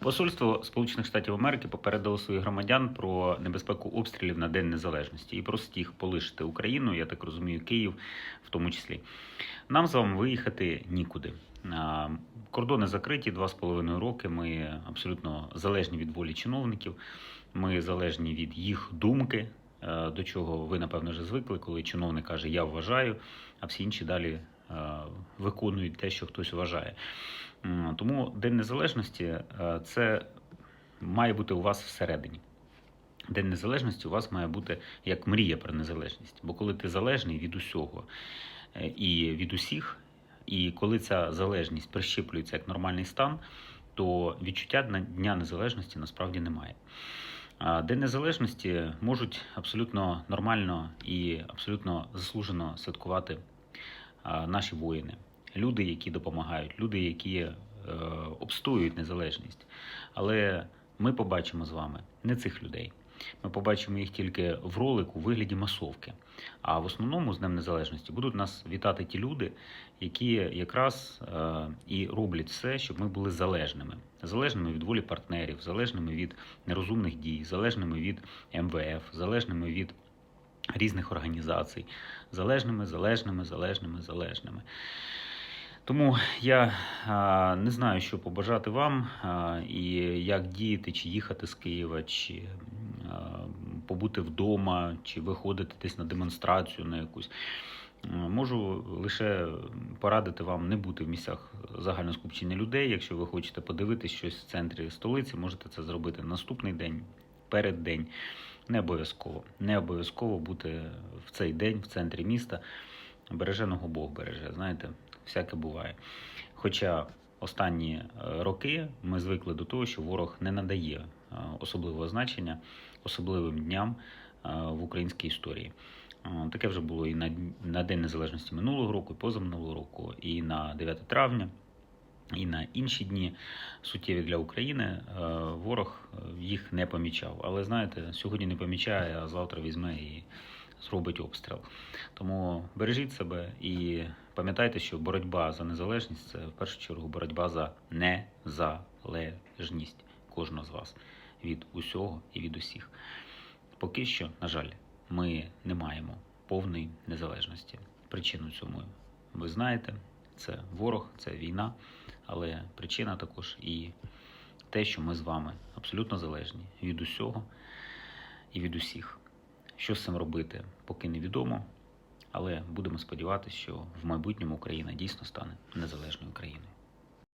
Посольство Сполучених Штатів Америки попередило своїх громадян про небезпеку обстрілів на День Незалежності і просить їх полишити Україну, я так розумію, Київ в тому числі. Нам з вами виїхати нікуди. Кордони закриті два з половиною роки. Ми абсолютно залежні від волі чиновників. Ми залежні від їх думки, е, до чого ви напевно вже звикли, коли чиновник каже Я вважаю, а всі інші далі е, виконують те, що хтось вважає. Тому День Незалежності е, це має бути у вас всередині. День Незалежності у вас має бути як мрія про незалежність. Бо коли ти залежний від усього е, і від усіх, і коли ця залежність прищеплюється як нормальний стан, то відчуття Дня- Незалежності насправді немає. День Незалежності можуть абсолютно нормально і абсолютно заслужено святкувати наші воїни, люди, які допомагають, люди, які е, обстоюють незалежність. Але ми побачимо з вами не цих людей. Ми побачимо їх тільки в ролику у вигляді масовки. А в основному з Днем Незалежності будуть нас вітати ті люди, які якраз е, і роблять все, щоб ми були залежними, залежними від волі партнерів, залежними від нерозумних дій, залежними від МВФ, залежними від різних організацій, залежними, залежними, залежними, залежними. Тому я а, не знаю, що побажати вам, а, і як діяти, чи їхати з Києва, чи а, побути вдома, чи виходити десь на демонстрацію на якусь. Можу лише порадити вам не бути в місцях загального скупчення людей. Якщо ви хочете подивитись щось в центрі столиці, можете це зробити наступний день, перед день. Не обов'язково. Не обов'язково бути в цей день в центрі міста. Береженого Бог береже. Знаєте, всяке буває. Хоча останні е, роки ми звикли до того, що ворог не надає е, особливого значення особливим дням е, в українській історії. Таке вже було і на, День Незалежності минулого року, і позаминулого року, і на 9 травня, і на інші дні суттєві для України. Ворог їх не помічав. Але знаєте, сьогодні не помічає, а завтра візьме і зробить обстріл. Тому бережіть себе і пам'ятайте, що боротьба за незалежність це в першу чергу боротьба за незалежність кожного з вас від усього і від усіх. Поки що, на жаль, ми не маємо повної незалежності. Причину цьому ви знаєте, це ворог, це війна, але причина також і те, що ми з вами абсолютно залежні від усього і від усіх. Що з цим робити, поки невідомо, але будемо сподіватися, що в майбутньому Україна дійсно стане незалежною країною.